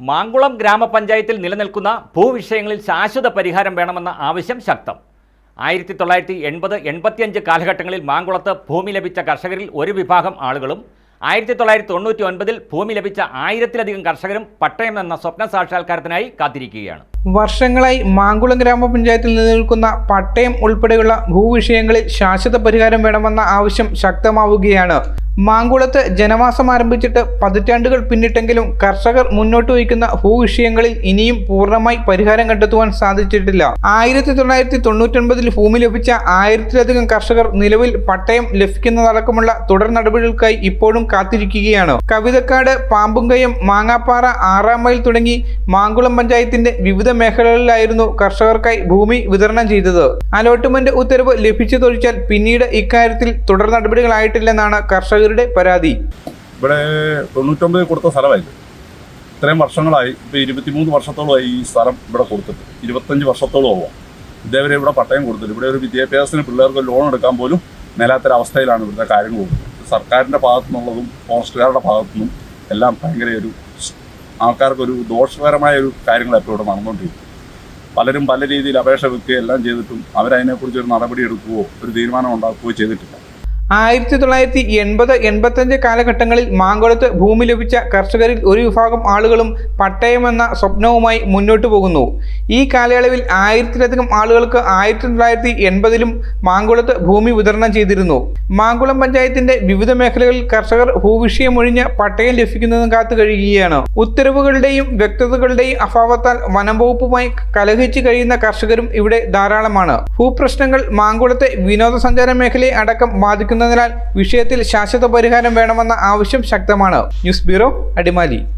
മാങ്കുളം ഗ്രാമപഞ്ചായത്തിൽ നിലനിൽക്കുന്ന ഭൂവിഷയങ്ങളിൽ ശാശ്വത പരിഹാരം വേണമെന്ന ആവശ്യം ശക്തം. ആയിരത്തി തൊള്ളായിരത്തി എൺപത് എൺപത്തിയഞ്ച് കാലഘട്ടങ്ങളിൽ മാങ്കുളത്ത് ഭൂമി ലഭിച്ച കർഷകരിൽ ഒരു വിഭാഗം ആളുകളും ആയിരത്തി തൊള്ളായിരത്തി തൊണ്ണൂറ്റി ഒൻപതിൽ ഭൂമി ലഭിച്ച ആയിരത്തിലധികം കർഷകരും പട്ടയം എന്ന സ്വപ്ന സാക്ഷാത്കാരത്തിനായി കാത്തിരിക്കുകയാണ്. വർഷങ്ങളായി മാങ്കുളം ഗ്രാമപഞ്ചായത്തിൽ നിലനിൽക്കുന്ന പട്ടയം ഉൾപ്പെടെയുള്ള ഭൂവിഷയങ്ങളിൽ ശാശ്വത പരിഹാരം വേണമെന്ന ആവശ്യം ശക്തമാവുകയാണ്. മാങ്കുളത്ത് ജനവാസം ആരംഭിച്ചിട്ട് പതിറ്റാണ്ടുകൾ പിന്നിട്ടെങ്കിലും കർഷകർ മുന്നോട്ട് വയ്ക്കുന്ന ഭൂവിഷയങ്ങളിൽ ഇനിയും പൂർണമായി പരിഹാരം കണ്ടെത്തുവാൻ സാധിച്ചിട്ടില്ല. ആയിരത്തി തൊള്ളായിരത്തി തൊണ്ണൂറ്റൊൻപതിൽ ഭൂമി ലഭിച്ച ആയിരത്തിലധികം കർഷകർ നിലവിൽ പട്ടയം ലഭിക്കുന്നതടക്കമുള്ള തുടർ നടപടികൾക്കായി ഇപ്പോഴും കാത്തിരിക്കുകയാണ്. കവിതക്കാട് പാമ്പുംകയം മാങ്ങാപ്പാറ ആറാം മൈൽ തുടങ്ങി മാങ്കുളം പഞ്ചായത്തിന്റെ വിവിധ മേഖലകളിലായിരുന്നു കർഷകർക്കായി ഭൂമി വിതരണം ചെയ്തത്. അലോട്ട്മെന്റ് ഉത്തരവ് ലഭിച്ചതൊഴിച്ചാൽ പിന്നീട് ഇക്കാര്യത്തിൽ തുടർ നടപടികളായിട്ടില്ലെന്നാണ് കർഷകരുടെ പരാതി. ഇവിടെ തൊണ്ണൂറ്റൊമ്പതിൽ കൊടുത്ത സ്ഥലമായിരുന്നു. ഇത്രയും വർഷങ്ങളായി ഇപ്പോൾ ഇരുപത്തിമൂന്ന് വർഷത്തോളമായി ഈ സ്ഥലം ഇവിടെ കൊടുത്തിട്ട് ഇരുപത്തഞ്ച് വർഷത്തോളം ആവാം. ഇതേവരെ ഇവിടെ പട്ടയം കൊടുത്തിട്ട് ഇവിടെ ഒരു വിദ്യാഭ്യാസത്തിന് പിള്ളേർക്ക് ലോൺ എടുക്കാൻ പോലും മേലാത്തൊരവസ്ഥയിലാണ് ഇവിടുത്തെ കാര്യങ്ങൾ കൊടുക്കുന്നത് സർക്കാരിന്റെ ഭാഗത്തു നിന്നുള്ളതും ഫോറസ്റ്റുകാരുടെ ഭാഗത്തു നിന്നും എല്ലാം ഭയങ്കര ഒരു ആൾക്കാർക്കൊരു ദോഷകരമായ ഒരു കാര്യങ്ങൾ എപ്പോഴും ഇവിടെ നടന്നുകൊണ്ടിരിക്കും പലരും പല രീതിയിൽ അപേക്ഷ വെക്കുകയും എല്ലാം ചെയ്തിട്ടും അവരതിനെക്കുറിച്ച് ഒരു നടപടി എടുക്കുകയോ ഒരു തീരുമാനം ഉണ്ടാക്കുകയോ ചെയ്തിട്ടില്ല. ആയിരത്തി തൊള്ളായിരത്തി എൺപത് എൺപത്തഞ്ച് കാലഘട്ടങ്ങളിൽ മാങ്കുളത്ത് ഭൂമി ലഭിച്ച കർഷകരിൽ ഒരു വിഭാഗം ആളുകളും പട്ടയമെന്ന സ്വപ്നവുമായി മുന്നോട്ടു പോകുന്നു. ഈ കാലയളവിൽ ആയിരത്തിലധികം ആളുകൾക്ക് ആയിരത്തി തൊള്ളായിരത്തി എൺപതിലും മാങ്കുളത്ത് ഭൂമി വിതരണം ചെയ്തിരുന്നു. മാങ്കുളം പഞ്ചായത്തിന്റെ വിവിധ മേഖലകളിൽ കർഷകർ ഭൂവിഷയമൊഴിഞ്ഞ് പട്ടയം ലഭിക്കുന്നതും കാത്തു കഴിയുകയാണ്. ഉത്തരവുകളുടെയും വ്യക്തതകളുടെയും അഭാവത്താൽ വനം വകുപ്പുമായി കലഹിച്ച് കഴിയുന്ന കർഷകരും ഇവിടെ ധാരാളമാണ്. ഭൂപ്രശ്നങ്ങൾ മാങ്കുളത്തെ വിനോദസഞ്ചാര മേഖലയെ അടക്കം ബാധിക്കുന്നതിനാൽ വിഷയത്തിൽ ശാശ്വത പരിഹാരം വേണമെന്ന ആവശ്യം ശക്തമാണ്. News bureau Adimali.